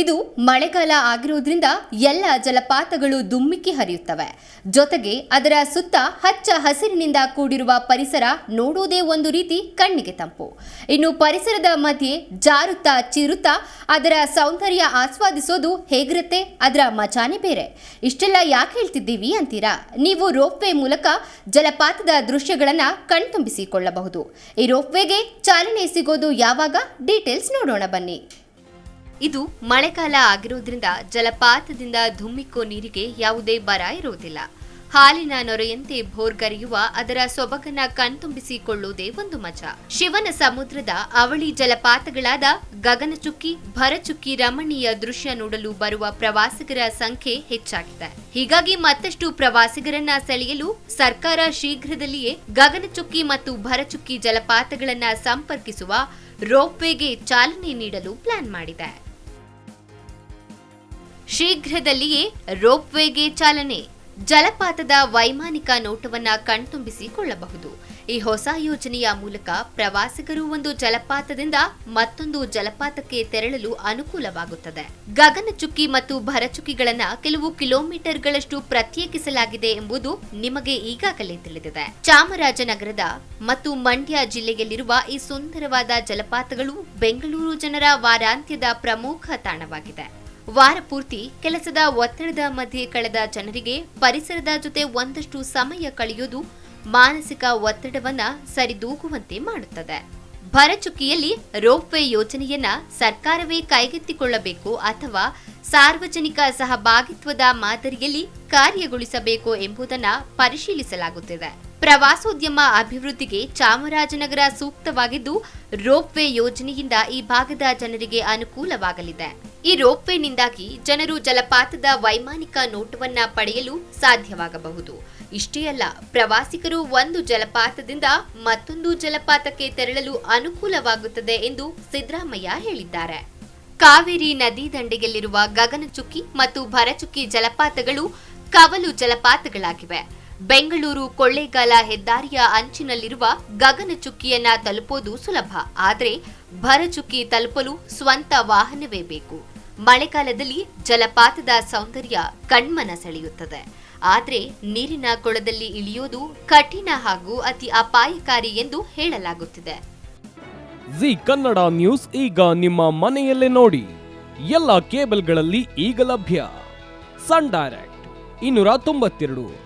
ಇದು ಮಳೆಗಾಲ ಆಗಿರೋದ್ರಿಂದ ಎಲ್ಲ ಜಲಪಾತಗಳು ದುಮ್ಮಿಕ್ಕಿ ಹರಿಯುತ್ತವೆ. ಜೊತೆಗೆ ಅದರ ಸುತ್ತ ಹಚ್ಚ ಹಸಿರಿನಿಂದ ಕೂಡಿರುವ ಪರಿಸರ ನೋಡುವುದೇ ಒಂದು ರೀತಿ ಕಣ್ಣಿಗೆ ತಂಪು. ಇನ್ನು ಪರಿಸರದ ಮಧ್ಯೆ ಜಾರುತ್ತಾ ಚಿರುತ್ತಾ ಅದರ ಸೌಂದರ್ಯ ಆಸ್ವಾದಿಸೋದು ಹೇಗಿರುತ್ತೆ? ಅದರ ಮಜಾನೇ ಬೇರೆ. ಇಷ್ಟೆಲ್ಲ ಯಾಕೆ ಹೇಳ್ತಿದ್ದೀವಿ ಅಂತೀರಾ? ನೀವು ರೋಪ್ವೇ ಮೂಲಕ ಜಲಪಾತದ ದೃಶ್ಯಗಳನ್ನು ಕಣ್ತುಂಬಿಸಿಕೊಳ್ಳಬಹುದು. ಈ ರೋಪ್ವೇಗೆ ಚಾಲನೆ ಸಿಗೋದು ಯಾವಾಗ? ಡೀಟೇಲ್ಸ್ ನೋಡೋಣ ಬನ್ನಿ. ಇದು ಮಳೆಗಾಲ ಆಗಿರುವುದರಿಂದ ಜಲಪಾತದಿಂದ ಧುಮ್ಮಿಕ್ಕೋ ನೀರಿಗೆ ಯಾವುದೇ ಬರ ಇರುವುದಿಲ್ಲ. ಹಾಲಿನ ನೊರೆಯಂತೆ ಭೋರ್ಗರಿಯುವ ಅದರ ಸೊಬಗನ್ನ ಕಣ್ತುಂಬಿಸಿಕೊಳ್ಳುವುದೇ ಒಂದು ಮಜಾ. ಶಿವನ ಸಮುದ್ರದ ಅವಳಿ ಜಲಪಾತಗಳಾದ ಗಗನಚುಕ್ಕಿ, ಭರಚುಕ್ಕಿ ರಮಣೀಯ ದೃಶ್ಯ ನೋಡಲು ಬರುವ ಪ್ರವಾಸಿಗರ ಸಂಖ್ಯೆ ಹೆಚ್ಚಾಗಿದೆ. ಹೀಗಾಗಿ ಮತ್ತಷ್ಟು ಪ್ರವಾಸಿಗರನ್ನ ಸೆಳೆಯಲು ಸರ್ಕಾರ ಶೀಘ್ರದಲ್ಲಿಯೇ ಗಗನಚುಕ್ಕಿ ಮತ್ತು ಭರಚುಕ್ಕಿ ಜಲಪಾತಗಳನ್ನ ಸಂಪರ್ಕಿಸುವ ರೋಪ್ವೇಗೆ ಚಾಲನೆ ನೀಡಲು ಪ್ಲಾನ್ ಮಾಡಿದೆ. ಶೀಘ್ರದಲ್ಲಿಯೇ ರೋಪ್ವೇಗೆ ಚಾಲನೆ. ಜಲಪಾತದ ವೈಮಾನಿಕ ನೋಟವನ್ನ ಕಣ್ತುಂಬಿಸಿಕೊಳ್ಳಬಹುದು. ಈ ಹೊಸ ಯೋಜನೆಯ ಮೂಲಕ ಪ್ರವಾಸಿಗರು ಒಂದು ಜಲಪಾತದಿಂದ ಮತ್ತೊಂದು ಜಲಪಾತಕ್ಕೆ ತೆರಳಲು ಅನುಕೂಲವಾಗುತ್ತದೆ. ಗಗನಚುಕ್ಕಿ ಮತ್ತು ಭರಚುಕ್ಕಿಗಳನ್ನ ಕೆಲವು ಕಿಲೋಮೀಟರ್ಗಳಷ್ಟು ಪ್ರತ್ಯೇಕಿಸಲಾಗಿದೆ ಎಂಬುದು ನಿಮಗೆ ಈಗಾಗಲೇ ತಿಳಿದಿದೆ. ಚಾಮರಾಜನಗರದ ಮತ್ತು ಮಂಡ್ಯ ಜಿಲ್ಲೆಯಲ್ಲಿರುವ ಈ ಸುಂದರವಾದ ಜಲಪಾತಗಳು ಬೆಂಗಳೂರು ಜನರ ವಾರಾಂತ್ಯದ ಪ್ರಮುಖ ತಾಣವಾಗಿದೆ. ವಾರ ಪೂರ್ತಿ ಕೆಲಸದ ಒತ್ತಡದ ಮಧ್ಯೆ ಕಳೆದ ಜನರಿಗೆ ಪರಿಸರದ ಜೊತೆ ಒಂದಷ್ಟು ಸಮಯ ಕಳೆಯುವುದು ಮಾನಸಿಕ ಒತ್ತಡವನ್ನ ಸರಿದೂಗುವಂತೆ ಮಾಡುತ್ತದೆ. ಭರಚುಕ್ಕಿಯಲ್ಲಿ ರೋಪ್ವೇ ಯೋಜನೆಯನ್ನ ಸರ್ಕಾರವೇ ಕೈಗೆತ್ತಿಕೊಳ್ಳಬೇಕು ಅಥವಾ ಸಾರ್ವಜನಿಕ ಸಹಭಾಗಿತ್ವದ ಮಾದರಿಯಲ್ಲಿ ಕಾರ್ಯಗೊಳಿಸಬೇಕು ಎಂಬುದನ್ನು ಪರಿಶೀಲಿಸಲಾಗುತ್ತಿದೆ. ಪ್ರವಾಸೋದ್ಯಮ ಅಭಿವೃದ್ಧಿಗೆ ಚಾಮರಾಜನಗರ ಸೂಕ್ತವಾಗಿದ್ದು, ರೋಪ್ವೇ ಯೋಜನೆಯಿಂದ ಈ ಭಾಗದ ಜನರಿಗೆ ಅನುಕೂಲವಾಗಲಿದೆ. ಈ ರೋಪ್ವೇನಿಂದಾಗಿ ಜನರು ಜಲಪಾತದ ವೈಮಾನಿಕ ನೋಟವನ್ನ ಪಡೆಯಲು ಸಾಧ್ಯವಾಗಬಹುದು. ಇಷ್ಟೇ ಅಲ್ಲ, ಪ್ರವಾಸಿಗರು ಒಂದು ಜಲಪಾತದಿಂದ ಮತ್ತೊಂದು ಜಲಪಾತಕ್ಕೆ ತೆರಳಲು ಅನುಕೂಲವಾಗುತ್ತದೆ ಎಂದು ಸಿದ್ದರಾಮಯ್ಯ ಹೇಳಿದ್ದಾರೆ. ಕಾವೇರಿ ನದಿ ದಂಡೆಯಲ್ಲಿರುವ ಗಗನಚುಕ್ಕಿ ಮತ್ತು ಭರಚುಕ್ಕಿ ಜಲಪಾತಗಳು ಕವಲು ಜಲಪಾತಗಳಾಗಿವೆ. ಬೆಂಗಳೂರು ಕೊಳ್ಳೇಗಾಲ ಹೆದ್ದಾರಿಯ ಅಂಚಿನಲ್ಲಿರುವ ಗಗನಚುಕ್ಕಿಯನ್ನ ತಲುಪೋದು ಸುಲಭ. ಆದರೆ ಭರಚುಕ್ಕಿ ತಲುಪಲು ಸ್ವಂತ ವಾಹನವೇ ಬೇಕು. ಮಳೆಗಾಲದಲ್ಲಿ ಜಲಪಾತದ ಸೌಂದರ್ಯ ಕಣ್ಮನ ಸೆಳೆಯುತ್ತದೆ. ಆದರೆ ನೀರಿನ ಕೊಳದಲ್ಲಿ ಇಳಿಯೋದು ಕಠಿಣ ಹಾಗೂ ಅತಿ ಅಪಾಯಕಾರಿ ಎಂದು ಹೇಳಲಾಗುತ್ತಿದೆ. ಜಿ ಕನ್ನಡ ನ್ಯೂಸ್ ಈಗ ನಿಮ್ಮ ಮನೆಯಲ್ಲೇ ನೋಡಿ. ಎಲ್ಲ ಕೇಬಲ್ಗಳಲ್ಲಿ ಈಗ ಲಭ್ಯ. ಸನ್ ಡೈರೆಕ್ಟ್ ಇನ್ನೂರ ತೊಂಬತ್ತೆರಡು.